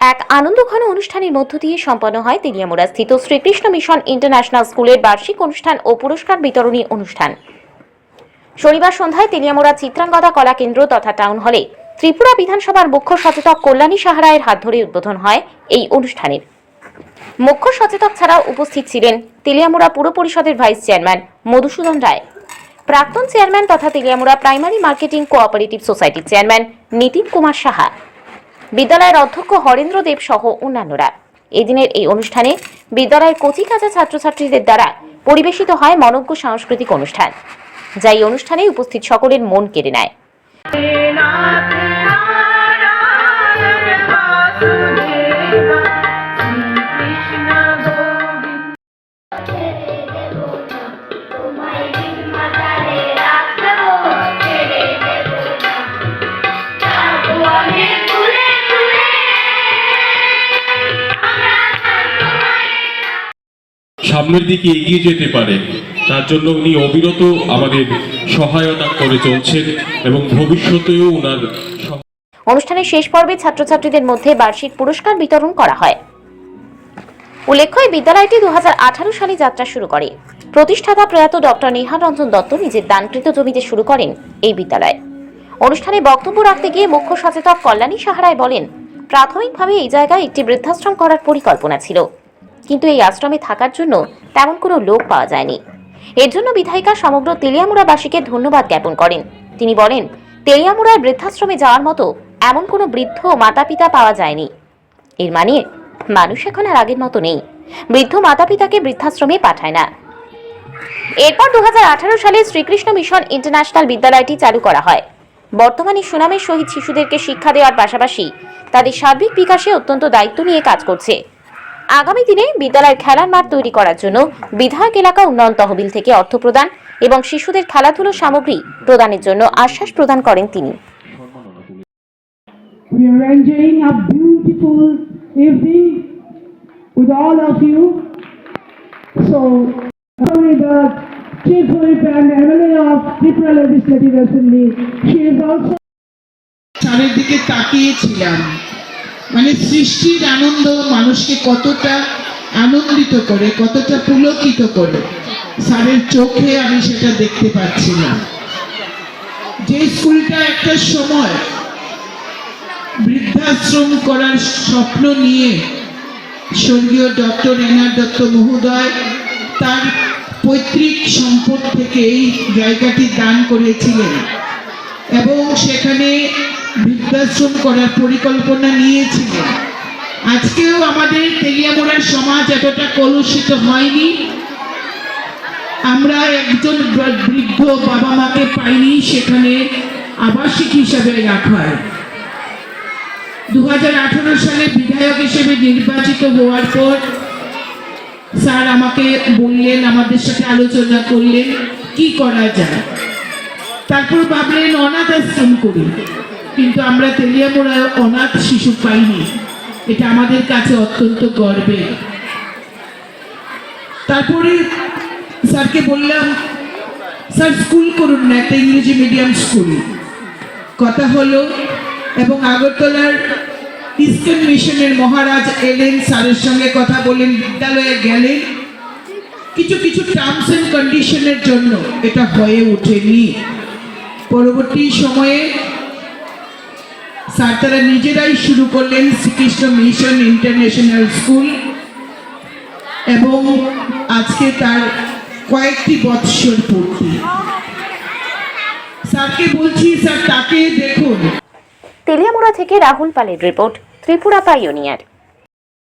এক আনন্দঘন অনুষ্ঠানের মধ্য দিয়ে সম্পন্ন হয় তেলিয়ামুড়া স্থিত শ্রীকৃষ্ণ মিশন ইন্টারন্যাশনাল স্কুলের বার্ষিক অনুষ্ঠান ও পুরস্কার বিতরণী অনুষ্ঠান। শনিবার সন্ধ্যায় তেলিয়ামুড়া চিত্রাঙ্গদা কলা কেন্দ্র তথা টাউন হলে ত্রিপুরা বিধানসভার মুখ্য সচেতক কল্যাণী সাহারায়ের হাত ধরে উদ্বোধন হয় এই অনুষ্ঠানের। মুখ্য সচেতক ছাড়াও উপস্থিত ছিলেন তেলিয়ামুড়া পুর পরিষদের ভাইস চেয়ারম্যান মধুসূদন রায়। প্রাক্তন চেয়ারম্যান তথা তেলিয়ামুড়া প্রাইমারি মার্কেটিং কোঅপারেটিভ সোসাইটির চেয়ারম্যান নীতিন কুমার সাহা। বিদ্যালয়ের অধ্যক্ষ হরেন্দ্র দেব সহ অন্যান্যরা। এদিনের এই অনুষ্ঠানে বিদ্যালয়ের কচি কাঁচা ছাত্রছাত্রীদের দ্বারা পরিবেশিত হয় মনজ্ঞ সাংস্কৃতিক অনুষ্ঠান, যা এই অনুষ্ঠানে উপস্থিত সকলের মন কেড়ে নেয়। সামনের দিকে এগিয়ে যেতে পারে। তার জন্য উনি অবিরত আমাদের সহায়তা করে চলছেন এবং ভবিষ্যতেও উনার অনুষ্ঠানের শেষ পর্বে ছাত্রছাত্রীদের মধ্যে বার্ষিক পুরস্কার বিতরণ করা হয়। উল্লেখ্য, এই বিদ্যালয়টি দু সালে যাত্রা শুরু করে। প্রতিষ্ঠাতা প্রয়াত ডক্টর নিহার রঞ্জন দত্ত নিজের দানকৃত জমিতে শুরু করেন এই বিদ্যালয়। অনুষ্ঠানে বক্তব্য রাখতে গিয়ে মুখ্য সচেতক কল্যাণী সাহারায় বলেন, প্রাথমিকভাবে এই জায়গায় একটি বৃদ্ধাশ্রম করার পরিকল্পনা ছিল। কিন্তু এই আশ্রমে থাকার জন্য তেমন কোনো লোক পাওয়া যায়নি। এর জন্য বিধায়িকা সমগ্র তেলিয়ামুড়াবাসীকে ধন্যবাদ জ্ঞাপন করেন। তিনি বলেন তেলিয়ামুড়ায় বৃদ্ধাশ্রমে যাওয়ার মতো এমন কোনো বৃদ্ধ মাতা পিতা পাওয়া যায়নি। এর মানে মানুষ এখন আর আগের মতো নেই। বৃদ্ধ মাতা পিতাকে বৃদ্ধাশ্রমে পাঠায় না। এরপর দু হাজার আঠারো সালে শ্রীকৃষ্ণ মিশন ইন্টারন্যাশনাল বিদ্যালয়টি চালু করা হয়। বর্তমানে সুনামের সহিত শিশুদেরকে শিক্ষা দেওয়ার পাশাপাশি তাদের সার্বিক বিকাশে অত্যন্ত দায়িত্ব নিয়ে কাজ করছে। আগামী দিনে বিদ্যালয়ের খেলার মাঠ তৈরি করার জন্য বিধায়ক এলাকা উন্নয়ন তহবিল থেকে অর্থ প্রদান এবং শিশুদের খেলাধুলো সামগ্রী প্রদানের জন্য আশ্বাস প্রদান করেন তিনি। মানে সৃষ্টির আনন্দ মানুষকে কতটা আনন্দিত করে, কতটা পুলকিত করে। স্যারের চোখে আমি সেটা দেখতে পাচ্ছিলাম যে স্কুলটা একটা সময় বৃদ্ধাশ্রম করার স্বপ্ন নিয়ে স্বর্গীয় ডক্টর এনার দত্ত মহোদয় তার পৈতৃক সম্পদ থেকে এই জায়গাটি দান করেছিলেন। এবং সেখানে বৃদ্ধাশ্রম করার পরিকল্পনা নিয়েছিলেন আজকেও আমাদের তেলিয়ামোড়ার সমাজ এতটা কলুষিত হয়নি। আমরা একজন বৃদ্ধ বাবা মাকে পাইনি, সেখানে আবাসিক হিসাবে রাখার দু সালে বিধায়ক হিসেবে নির্বাচিত হওয়ার পর স্যার আমাকে বললেন, আমাদের সাথে আলোচনা করলেন, কি করা যায়? তারপর ভাবলেন, অনাথ আশ্রম করি। কিন্তু আমরা তেলিয়ামোড়ায় অনাথ শিশু পাইনি। এটা আমাদের কাছে অত্যন্ত গর্বের। তারপরে স্যারকে বললাম, স্যার, স্কুল করুন না একটা ইংরেজি মিডিয়াম স্কুল। কথা হলো, এবং আগরতলার ইস্টার্ন মিশনের মহারাজ এলেন স্যারের সঙ্গে কথা বলেন বিদ্যালয়ে গেলেন। কিছু কিছু টার্মস এন্ড কন্ডিশনের জন্য এটা হয়ে ওঠেনি। পরবর্তী সময়ে স্যার তারা নিজেরাই শুরু করলেন শ্রীকৃষ্ণ মিশন ইন্টারন্যাশনাল স্কুল। এবং আজকে তার কয়েকটি বৎসর পূর্তি। স্যারকে বলছি, স্যার, তাকে দেখুন। তেলিয়ামুড়া থেকে রাহুল পালের রিপোর্ট, ত্রিপুরা পাইওনিয়ার।